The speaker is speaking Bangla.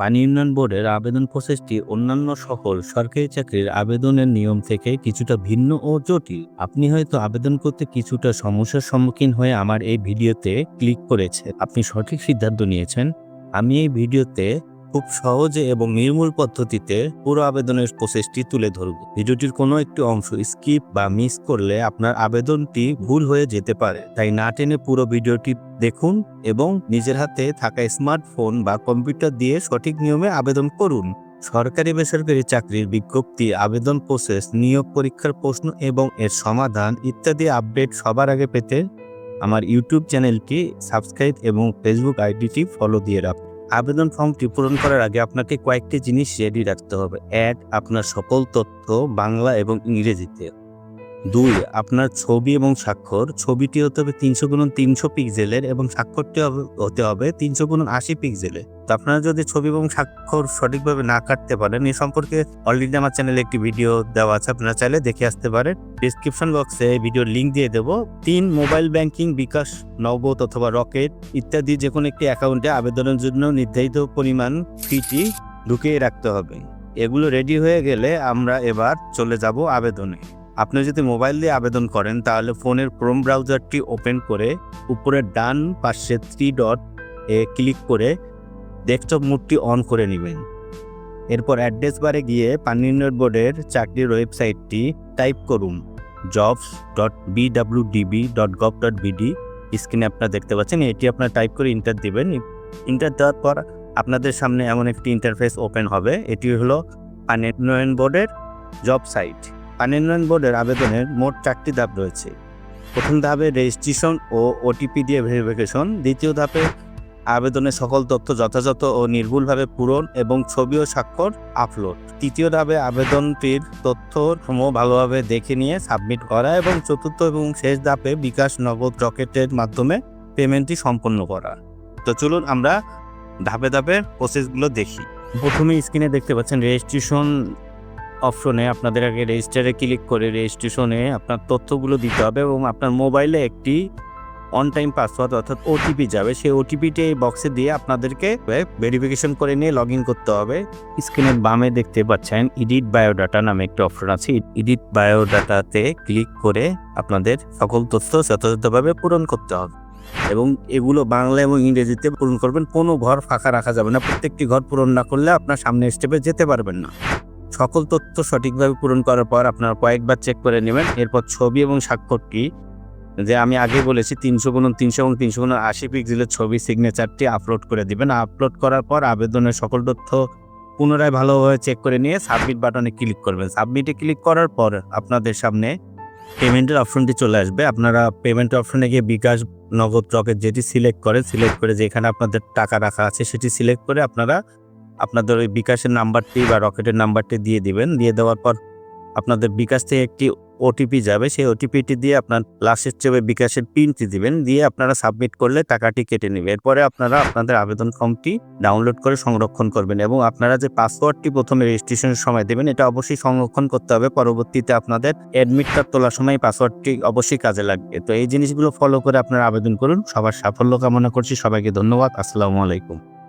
পানি উন্নয়ন বোর্ডের আবেদন প্রসেসটি অন্যান্য সকল সরকারি চাকরির আবেদনের নিয়ম থেকে কিছুটা ভিন্ন ও জটিল। আপনি হয়তো আবেদন করতে কিছুটা সমস্যার সম্মুখীন হয়ে আমার এই ভিডিওতে ক্লিক করেছে আপনি সঠিক সিদ্ধান্ত নিয়েছেন। আমি এই ভিডিওতে খুব সহজে এবং নির্মূল পদ্ধতিতে পুরো আবেদনের প্রসেসটি তুলে ধরব। ভিডিওটির কোনো একটি অংশ স্কিপ বা মিস করলে আপনার আবেদনটি ভুল হয়ে যেতে পারে। তাই না টেনে পুরো ভিডিওটি দেখুন এবং নিজের হাতে থাকা স্মার্টফোন বা কম্পিউটার দিয়ে সঠিক নিয়মে আবেদন করুন। সরকারি বেসরকারি চাকরির বিজ্ঞপ্তি, আবেদন প্রসেস, নিয়োগ পরীক্ষার প্রশ্ন এবং এর সমাধান ইত্যাদি আপডেট সবার আগে পেতে আমার ইউটিউব চ্যানেলটি সাবস্ক্রাইব এবং ফেসবুক আইডিটি ফলো দিয়ে রাখুন। আবেদন ফর্মটি পূরণ করার আগে আপনাকে কয়েকটি জিনিস রেডি রাখতে হবে। অ্যাড আপনার সকল তথ্য বাংলা এবং ইংরেজিতে। দুই, আপনার ছবি এবং স্বাক্ষর। ছবিটি হতে হবে তিনশো গুণন তিনশো পিক্সেলের এবং স্বাক্ষরটি হতে হবে তিনশো গুণন আশি পিক্সেলের তো আপনারা যদি ছবি এবং স্বাক্ষর সঠিকভাবে না কাটতে পারেন, এ সম্পর্কে অলরেডি আমার চ্যানেলে একটি ভিডিও দেওয়া আছে, আপনারা চাইলে দেখে আসতে পারেন। ডিসক্রিপশন বক্সে ভিডিওর লিঙ্ক দিয়ে দেবো। তিন মোবাইল ব্যাংকিং বিকাশ, নগদ অথবা রকেট ইত্যাদি যে কোনো একটি অ্যাকাউন্টে আবেদনের জন্য নির্ধারিত পরিমাণ ফিটি ঢুকিয়ে রাখতে হবে। এগুলো রেডি হয়ে গেলে আমরা এবার চলে যাব আবেদনে। আপনি যদি মোবাইল দিয়ে আবেদন করেন, তাহলে ফোনের ক্রোম ব্রাউজারটি ওপেন করে উপরের ডান পাশে থ্রি ডট এ ক্লিক করে ডেস্কটপ মোডটি অন করে নেবেন। এরপর অ্যাড্রেস বারে গিয়ে পানি উন্নয়ন বোর্ডের চাকরির ওয়েবসাইটটি টাইপ করুন। Jobs dot BWDB dot gov dot BD স্ক্রিনে আপনারা দেখতে পাচ্ছেন, এটি আপনারা টাইপ করে ইন্টার দিবেন। ইন্টার দেওয়ার পর আপনাদের সামনে এমন একটি ইন্টারফেস ওপেন হবে, এটি হলো পানি উন্নয়ন বোর্ডের জব সাইট পানি বোর্ডের আবেদনের মোট চারটি ধাপ রয়েছে। প্রথম ধাপে রেজিস্ট্রেশন ও ওটিপি দিয়ে ভেরিফিকেশন। দ্বিতীয় ধাপে আবেদনের সকল তথ্য যথাযথ ও নির্ভুলভাবে পূরণ এবং ছবি ও স্বাক্ষর আপলোড। তৃতীয় ধাপে আবেদনটির তথ্য সমূহ ভালোভাবে দেখে নিয়ে সাবমিট করা এবং চতুর্থ এবং শেষ ধাপে বিকাশ নগদ রকেটের মাধ্যমে পেমেন্টটি সম্পন্ন করা। তো চলুন আমরা ধাপে ধাপে প্রসেসগুলো দেখি। প্রথমে স্ক্রিনে দেখতে পাচ্ছেন রেজিস্ট্রেশন অপশনে আপনাদের আগে রেজিস্টারে ক্লিক করে রেজিস্ট্রেশনে আপনার তথ্যগুলো দিতে হবে এবং আপনার মোবাইলে একটি অন টাইম পাসওয়ার্ড অর্থাৎ ওটিপি যাবে। সেই ওটিপিটি এই বক্সে দিয়ে আপনাদেরকে ভেরিফিকেশন করে নিয়ে লগ করতে হবে। স্ক্রিনের বামে দেখতে পাচ্ছেন এডিট বায়োডাটা নামে একটা অপশন আছে। এডিট বায়োডাটাতে ক্লিক করে আপনাদের সকল তথ্য যথাযথভাবে পূরণ করতে হবে। এবং এগুলো বাংলা এবং ইংরেজিতে পূরণ করবেন। কোনো ঘর ফাঁকা রাখা যাবে না। প্রত্যেকটি ঘর পূরণ না করলে আপনার সামনে স্টেপে যেতে পারবেন না। সকল তথ্য সঠিকভাবে পূরণ করার পর আপনারা কয়েকবার চেক করে নেবেন। এরপর ছবি এবং স্বাক্ষরটি যে আমি আগে বলেছি তিনশো গুণন তিনশো এবং তিনশো গুণন আশি পিক্সেলের ছবি সিগনেচারটি আপলোড করে দিবেন। আপলোড করার পর আবেদনের সকল তথ্য পুনরায় ভালোভাবে চেক করে নিয়ে সাবমিট বাটনে ক্লিক করবেন। সাবমিটে ক্লিক করার পর আপনাদের সামনে পেমেন্টের অপশনটি চলে আসবে। আপনারা পেমেন্ট অপশনে গিয়ে বিকাশ নগদ রকেট যেটি সিলেক্ট করেন সিলেক্ট করে যেখানে আপনাদের টাকা রাখা আছে সেটি সিলেক্ট করে আপনারা আপনাদের ওই বিকাশের নাম্বারটি বা রকেটের নাম্বারটি দিয়ে দিবেন। দিয়ে দেওয়ার পর আপনাদের বিকাশ থেকে একটি ওটিপি যাবে। সেই ওটিপিটি দিয়ে আপনার লাস্টের চেপে বিকাশের পিনটি দিবেন। দিয়ে আপনারা সাবমিট করলে টাকাটি কেটে নেবে। এরপরে আপনারা আপনাদের আবেদন ফর্মটি ডাউনলোড করে সংরক্ষণ করবেন এবং আপনারা যে পাসওয়ার্ডটি প্রথমে রেজিস্ট্রেশনের সময় দেবেন, এটা অবশ্যই সংরক্ষণ করতে হবে। পরবর্তীতে আপনাদের অ্যাডমিট কার্ড তোলার সময় পাসওয়ার্ডটি অবশ্যই কাজে লাগবে। তো এই জিনিসগুলো ফলো করে আপনারা আবেদন করুন। সবার সাফল্য কামনা করছি। সবাইকে ধন্যবাদ। আসসালামু আলাইকুম।